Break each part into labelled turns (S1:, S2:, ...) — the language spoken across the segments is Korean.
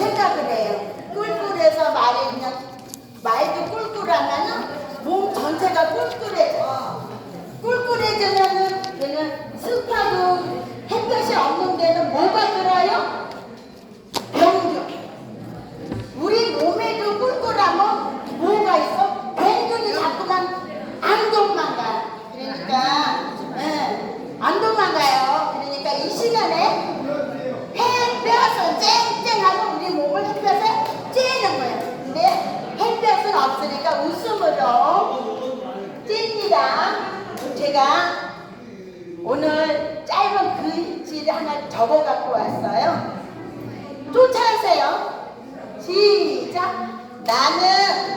S1: 생각을 해요. 꿀꿀해서 말이 그냥 말도 꿀꿀하면은 몸 전체가 꿀꿀해요. 꿀꿀해지면은 그는 습하고 햇볕이 없는 데는 뭐가 들어요? 제가 제가 오늘 짧은 글씨를 하나 적어 갖고 왔어요. 쫓아하세요. 시작. 나는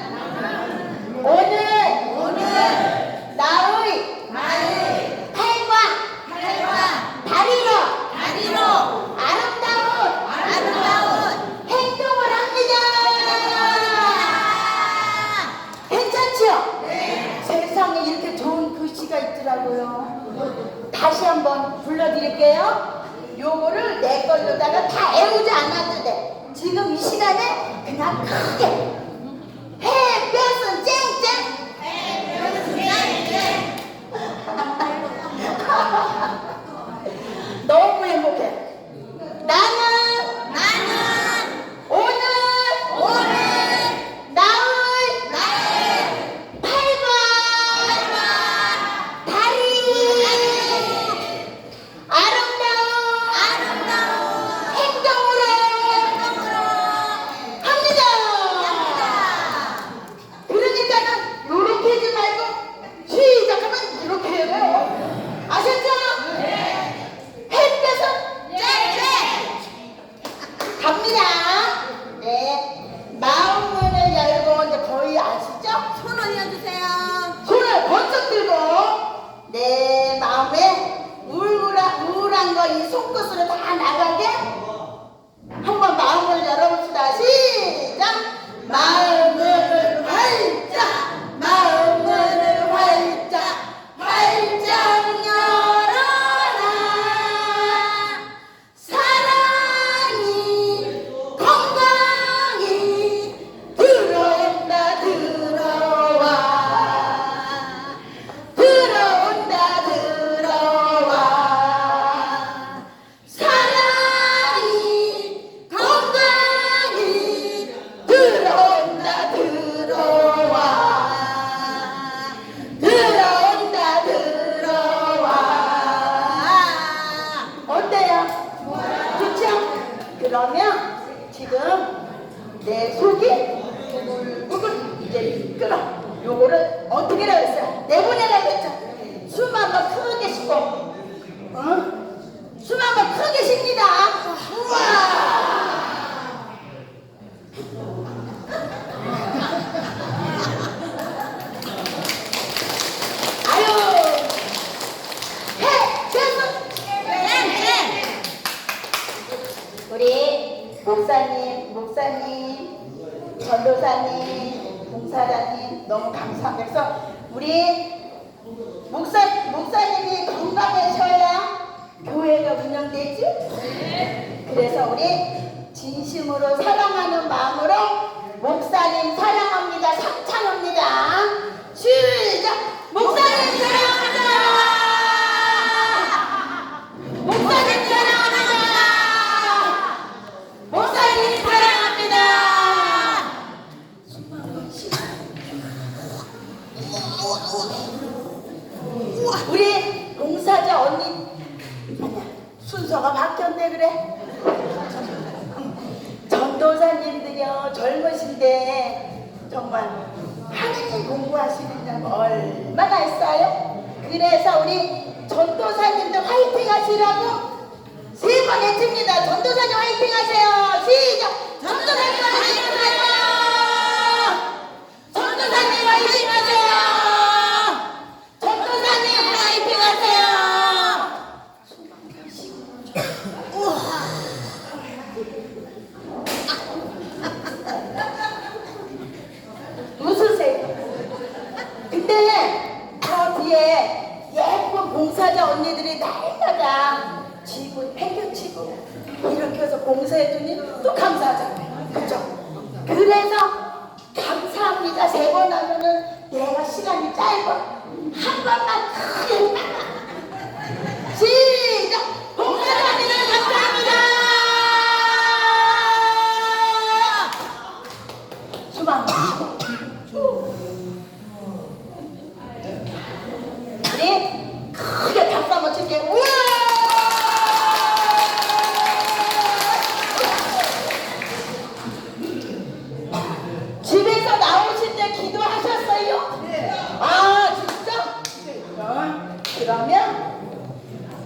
S1: 그러면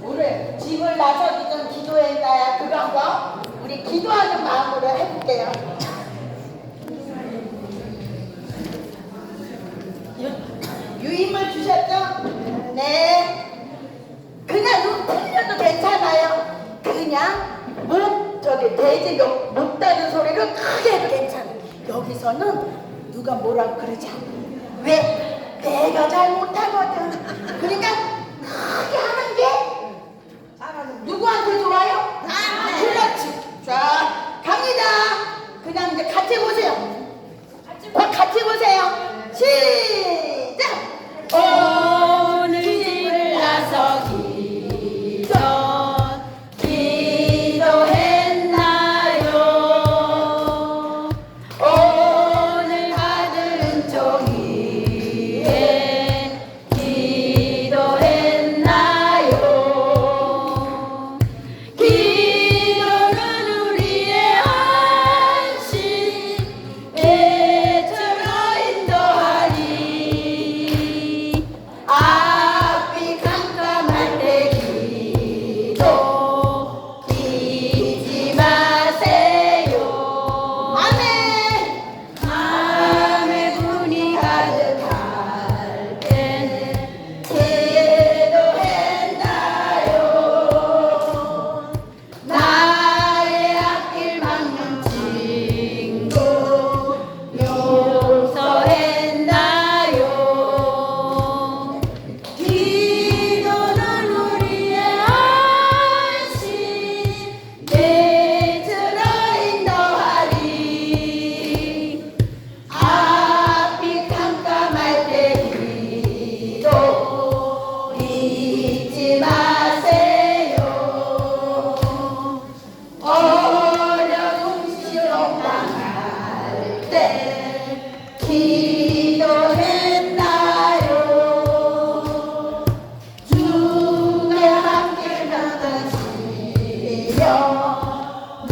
S2: 오늘 집을 나서기전 기도에 따야 그거 한번 우리 기도하는 마음으로 해볼게요. 유임을 주셨죠? 네. 그냥 눈 틀려도 괜찮아요. 그냥 문 저기 돼지 욕 못다는 소리를 크게 해도 괜찮아요. 여기서는 누가 뭐라고 그러지 않아요. 왜? 내가 잘못하거든. 그러니까 이상하게 하는 게 누구한테 돌아요? 아, 그렇지. 자, 갑니다. 그냥 이제 같이 보세요. 같이 보세요. 시작.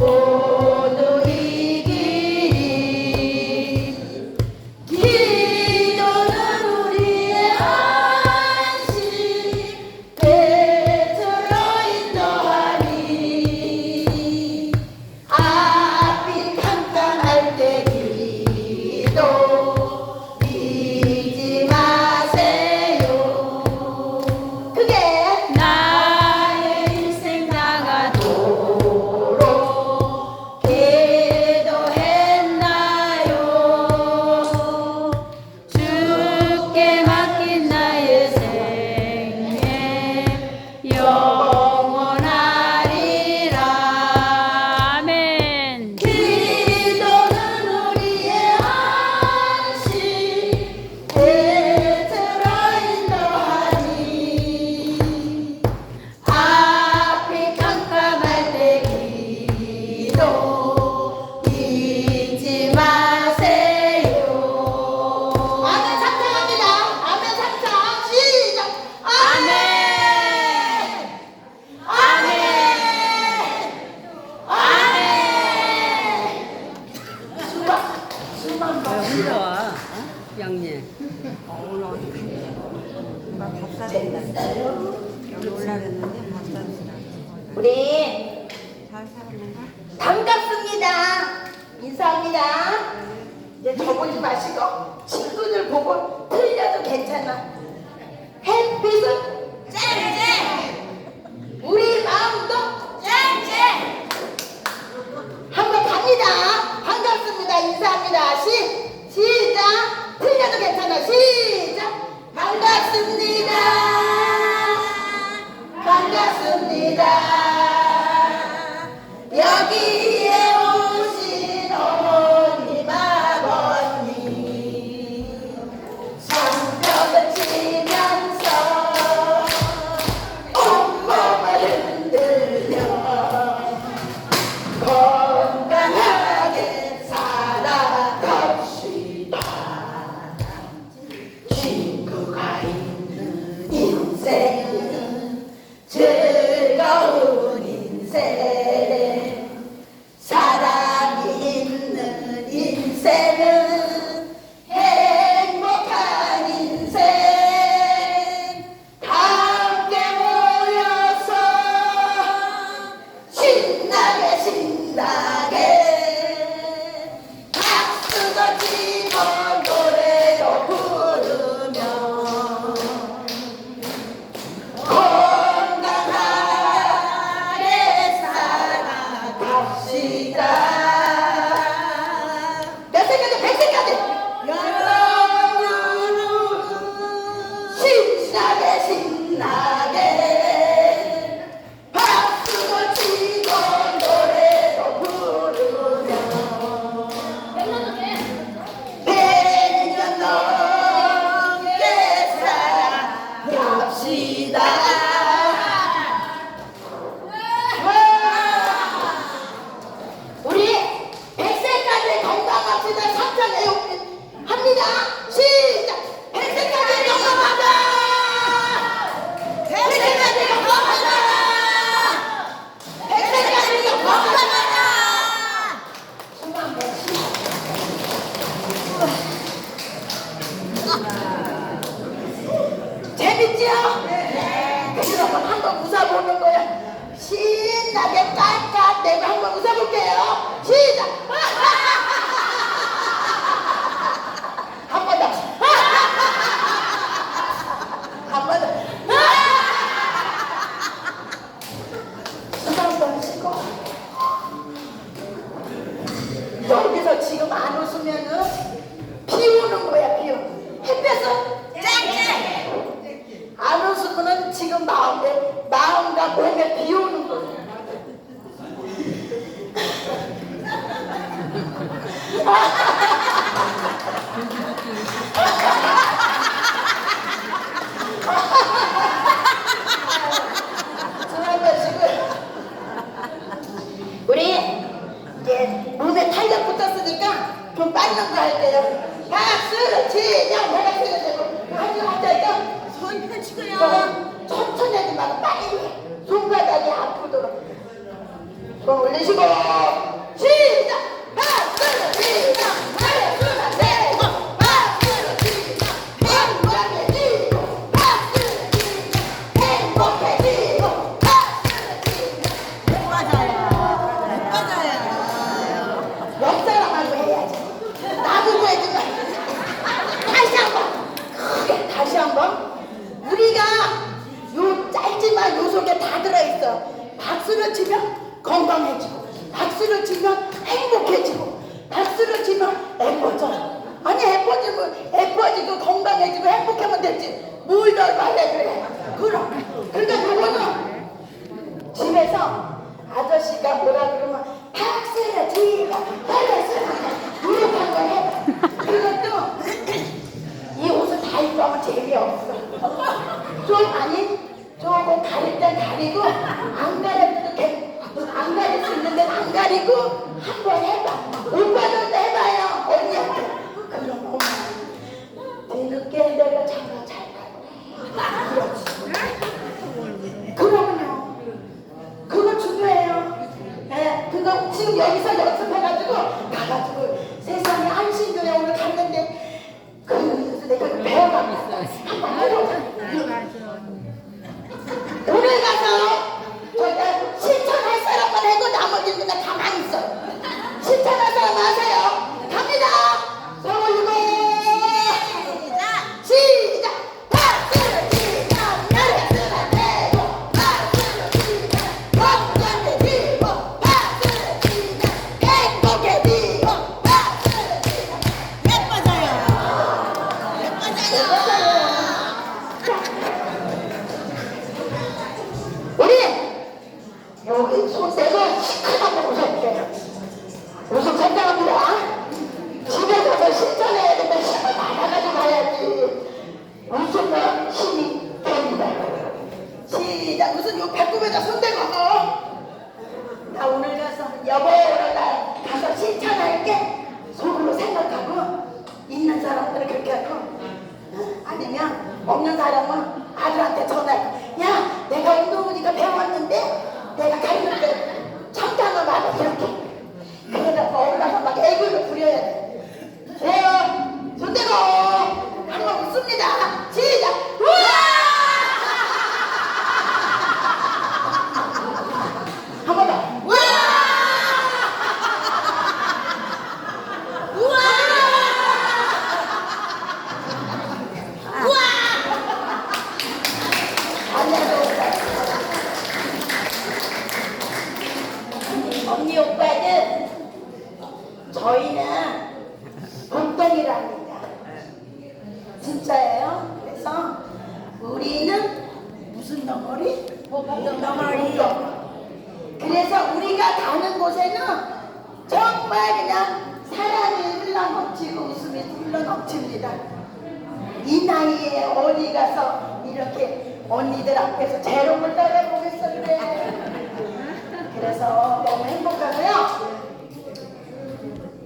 S1: Senhor. peace 더 말해 그래 그럼 그러니까 그거는 집에서 아저씨가 뭐라 그러면 박수를 치고 박수를 노력한 거 해. 그것도 이 옷을 다 입고 하면 재미없어. 좀 아니 조금 가릴 땐 가리고 안 가려도 돼. 안 가릴 수 있는 데는 안 가리고 한 번 해봐. 오빠들도 해봐요. 언니한테. 지금 여기서 연습해가지고 가가지고 세상에 안신교회 오늘 갔는데 그래서 내가 배워가고 있어. 한번 해보자. 오늘 가 여보 오늘 나 가서 실천할게. 속으로 생각하고 있는 사람들은 그렇게 하고 어? 아니면 없는 사람은 아들한테 전화해 야 내가 운동하니까 배웠는데 내가 가르칠 때 잠깐만 와봐 이렇게 그러다가 올라서 막 애교를 부려야 돼 그래요 손 대고 한번 웃습니다 시작 우와 한 번 더. 와!
S2: 우와. 우와.
S1: 언니 오빠는 저희는 운동이랍니다. 진짜예요. 그래서 우리는 무슨 덩어리? 덩어리. 그래서 우리가 가는 곳에는 정말 그냥 사랑이 흘러넘치고 웃음이 흘러넘칩니다. 이 나이에 어디 가서 이렇게 언니들 앞에서 재롱을 따라보겠어 그래. 그래서 너무 행복하고요.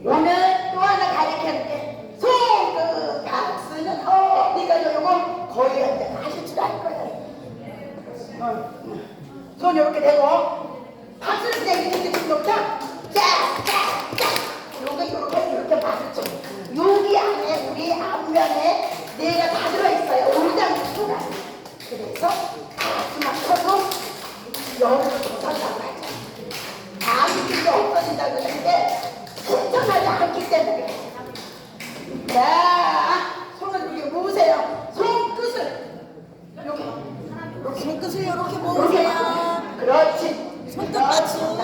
S1: 오늘 또 하나 가르쳐줄게. 그러니까 여러분 거의한테 하실 줄 알 거예요. 어. 손 이렇게 대고 박수를 치자 이렇게 이렇게 놓자. 짝짝짝. 요거 이렇게 이렇게 박수 쳐. 여기 안에 우리 앞면에 네 내가 다 들어 있어요. 우리당 기가 그래서 가슴만 커도 여기로 솟았다고 하죠.
S2: 아무 길이 없어진다고 했는데 실천하지 않기 때문에.
S1: 네. God's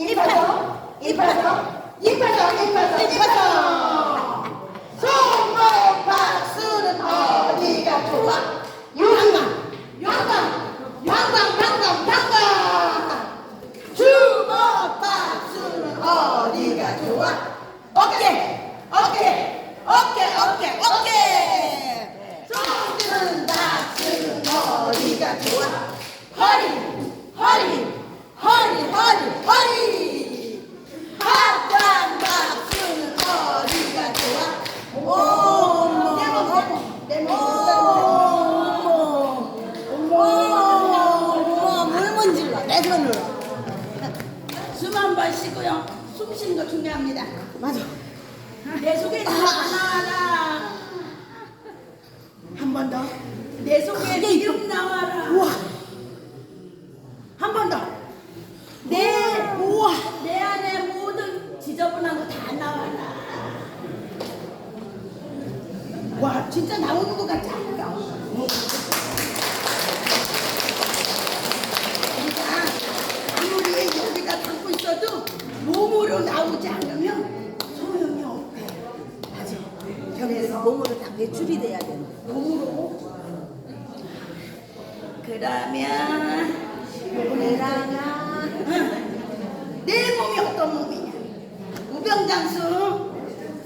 S1: ¿Y ni pasó? ¿Y. 내 손으로.
S2: 숨 한 번 쉬고요. 숨 쉬는 거 중요합니다.
S1: 맞아.
S2: 내 속에 있는 거 나와라. 한 번 더. 내 속에 기름 나와라.
S1: 우와.
S2: 한 번 더. 내, 우와. 내 안에 모든 지저분한 거 다 나와라. 와, 진짜 나오는 것 같지 않아요? 있어도 몸으로 나오지 않으면 소용이 없대. 맞아. 그래서
S1: 몸으로 다 배출이 돼야 돼.
S2: 몸으로. 그러면 내가 응. 내 몸이 어떤 몸이냐? 우병장수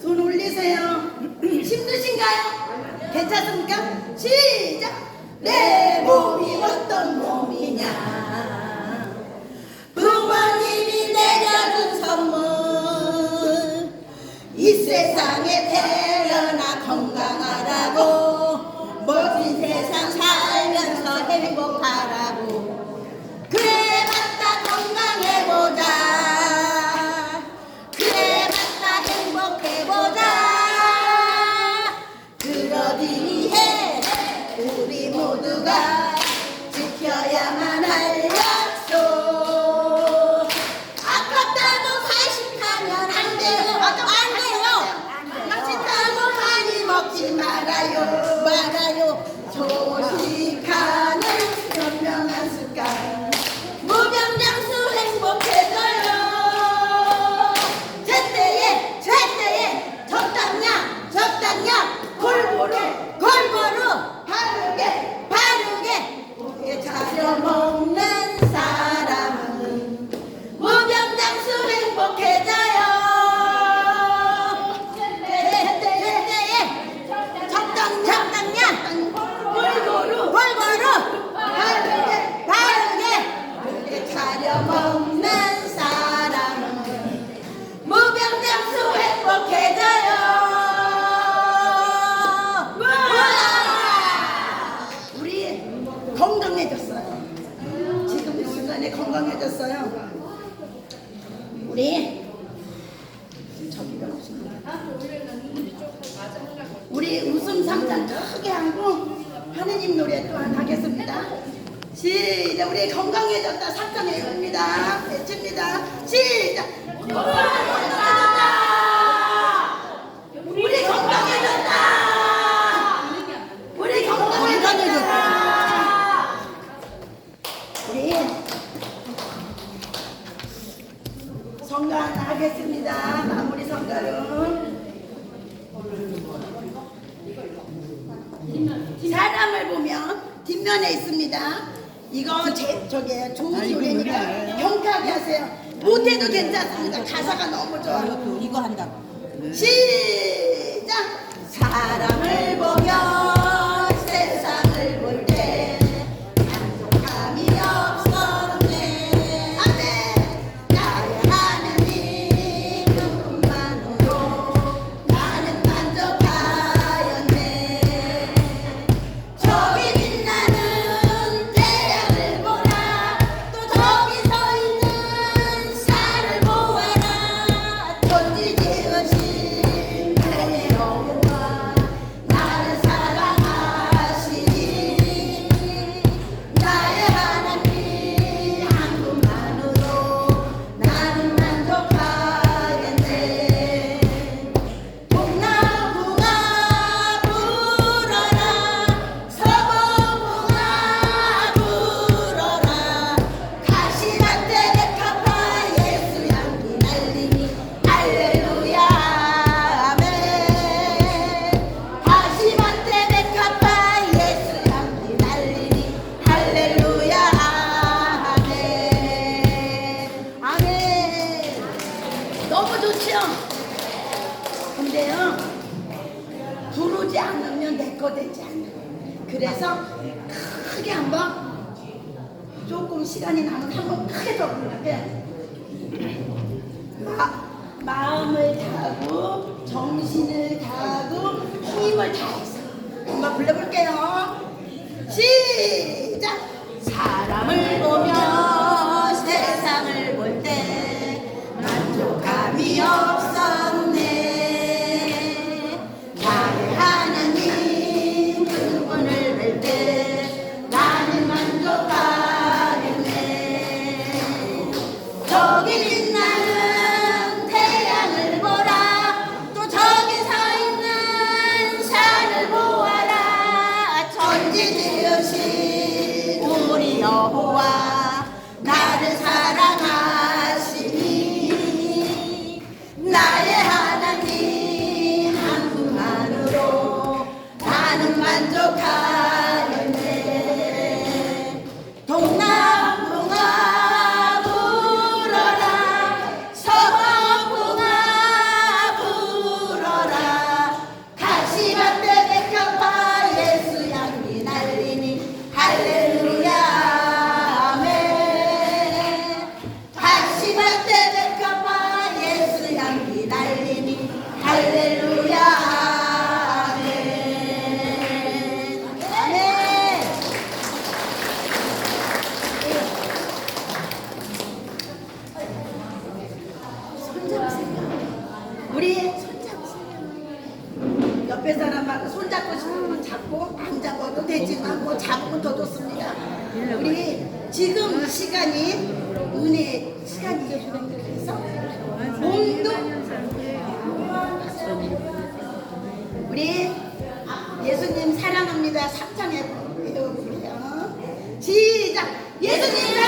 S2: 손 올리세요. 힘드신가요? 괜찮습니까? 시작! 내 몸이 어떤 몸이냐? 다른 선물. 이 세상에 태어나 건강하다고. 멋진 세상 rayos 이거 아, 제 저기 좋은 아, 노래니까 경쾌하게 하세요. 못해도 괜찮습니다. 가사가 너무 좋아. 이것도
S1: 이거 한다고.
S2: 시작. 사람을 보며. 마음을 다하고 정신을 다하고 힘을 다해서 한번 불러볼게요. 시작! 사람을 보면 뭐 하고 자복은 더 좋습니다. 우리 지금 이 시간이 은혜 시간이죠. 그래서 몸도 우리 예수님 사랑합니다. 3장 해보세요. 시작! 예수님